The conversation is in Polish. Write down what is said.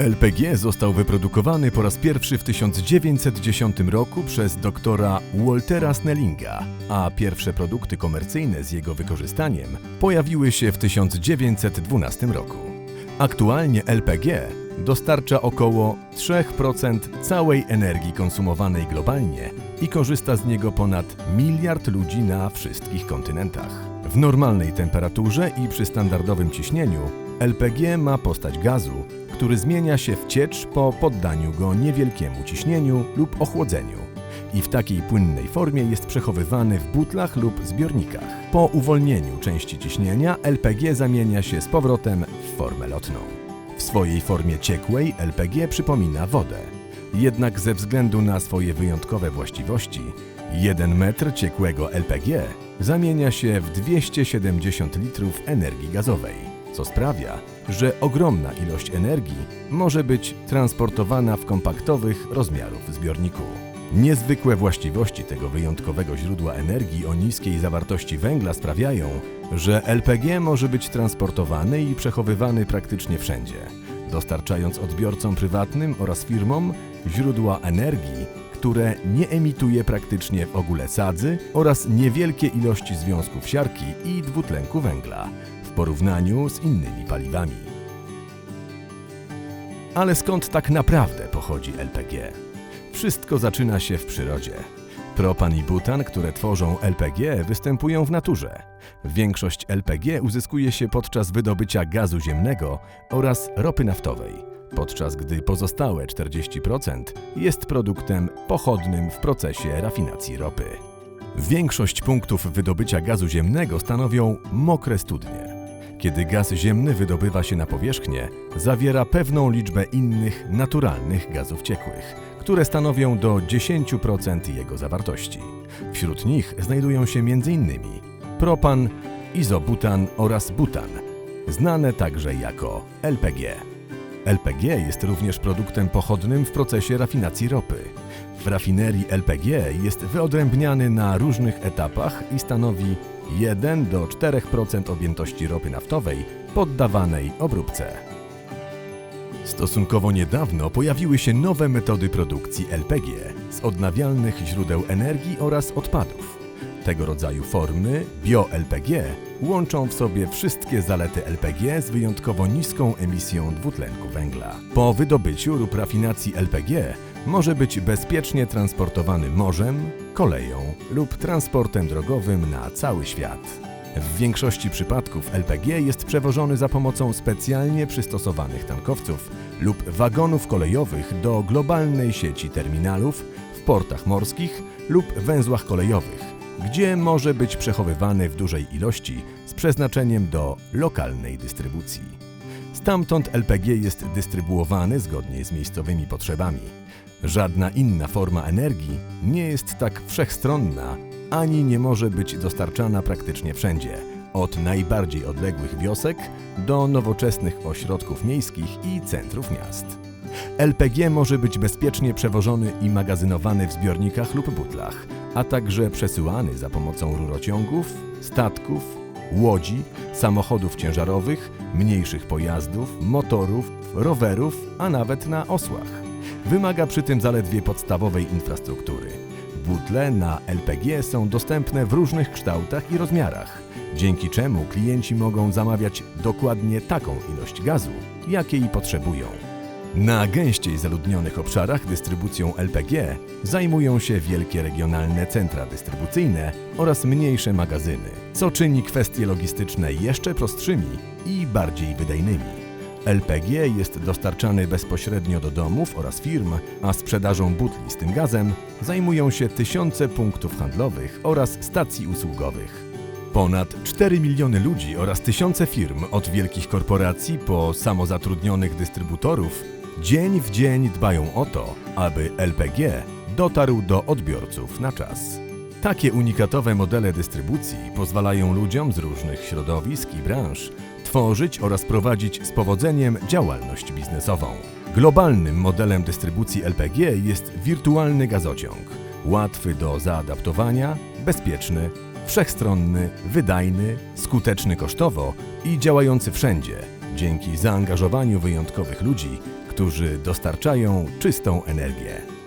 LPG został wyprodukowany po raz pierwszy w 1910 roku przez doktora Waltera Snellinga, a pierwsze produkty komercyjne z jego wykorzystaniem pojawiły się w 1912 roku. Aktualnie LPG dostarcza około 3% całej energii konsumowanej globalnie i korzysta z niego ponad miliard ludzi na wszystkich kontynentach. W normalnej temperaturze i przy standardowym ciśnieniu LPG ma postać gazu, który zmienia się w ciecz po poddaniu go niewielkiemu ciśnieniu lub ochłodzeniu i w takiej płynnej formie jest przechowywany w butlach lub zbiornikach. Po uwolnieniu części ciśnienia LPG zamienia się z powrotem w formę lotną. W swojej formie ciekłej LPG przypomina wodę. Jednak ze względu na swoje wyjątkowe właściwości, 1 metr ciekłego LPG zamienia się w 270 litrów energii gazowej, co sprawia, że ogromna ilość energii może być transportowana w kompaktowych rozmiarów zbiorniku. Niezwykłe właściwości tego wyjątkowego źródła energii o niskiej zawartości węgla sprawiają, że LPG może być transportowany i przechowywany praktycznie wszędzie, dostarczając odbiorcom prywatnym oraz firmom źródła energii, które nie emituje praktycznie w ogóle sadzy oraz niewielkie ilości związków siarki i dwutlenku węgla w porównaniu z innymi paliwami. Ale skąd tak naprawdę pochodzi LPG? Wszystko zaczyna się w przyrodzie. Propan i butan, które tworzą LPG, występują w naturze. Większość LPG uzyskuje się podczas wydobycia gazu ziemnego oraz ropy naftowej, podczas gdy pozostałe 40% jest produktem pochodnym w procesie rafinacji ropy. Większość punktów wydobycia gazu ziemnego stanowią mokre studnie. Kiedy gaz ziemny wydobywa się na powierzchnię, zawiera pewną liczbę innych naturalnych gazów ciekłych, które stanowią do 10% jego zawartości. Wśród nich znajdują się m.in. propan, izobutan oraz butan, znane także jako LPG. LPG jest również produktem pochodnym w procesie rafinacji ropy. W rafinerii LPG jest wyodrębniany na różnych etapach i stanowi 1 do 4% objętości ropy naftowej poddawanej obróbce. Stosunkowo niedawno pojawiły się nowe metody produkcji LPG z odnawialnych źródeł energii oraz odpadów. Tego rodzaju formy bio-LPG łączą w sobie wszystkie zalety LPG z wyjątkowo niską emisją dwutlenku węgla. Po wydobyciu lub rafinacji LPG może być bezpiecznie transportowany morzem, koleją lub transportem drogowym na cały świat. W większości przypadków LPG jest przewożony za pomocą specjalnie przystosowanych tankowców lub wagonów kolejowych do globalnej sieci terminalów w portach morskich lub węzłach kolejowych, gdzie może być przechowywany w dużej ilości z przeznaczeniem do lokalnej dystrybucji. Stamtąd LPG jest dystrybuowany zgodnie z miejscowymi potrzebami. Żadna inna forma energii nie jest tak wszechstronna ani nie może być dostarczana praktycznie wszędzie, od najbardziej odległych wiosek do nowoczesnych ośrodków miejskich i centrów miast. LPG może być bezpiecznie przewożony i magazynowany w zbiornikach lub butlach, a także przesyłany za pomocą rurociągów, statków, łodzi, samochodów ciężarowych, mniejszych pojazdów, motorów, rowerów, a nawet na osłach. Wymaga przy tym zaledwie podstawowej infrastruktury. Butle na LPG są dostępne w różnych kształtach i rozmiarach, dzięki czemu klienci mogą zamawiać dokładnie taką ilość gazu, jakiej potrzebują. Na gęściej zaludnionych obszarach dystrybucją LPG zajmują się wielkie regionalne centra dystrybucyjne oraz mniejsze magazyny, co czyni kwestie logistyczne jeszcze prostszymi i bardziej wydajnymi. LPG jest dostarczany bezpośrednio do domów oraz firm, a sprzedażą butli z tym gazem zajmują się tysiące punktów handlowych oraz stacji usługowych. Ponad 4 miliony ludzi oraz tysiące firm, od wielkich korporacji po samozatrudnionych dystrybutorów, dzień w dzień dbają o to, aby LPG dotarł do odbiorców na czas. Takie unikatowe modele dystrybucji pozwalają ludziom z różnych środowisk i branż tworzyć oraz prowadzić z powodzeniem działalność biznesową. Globalnym modelem dystrybucji LPG jest wirtualny gazociąg, łatwy do zaadaptowania, bezpieczny, wszechstronny, wydajny, skuteczny kosztowo i działający wszędzie, dzięki zaangażowaniu wyjątkowych ludzi, którzy dostarczają czystą energię.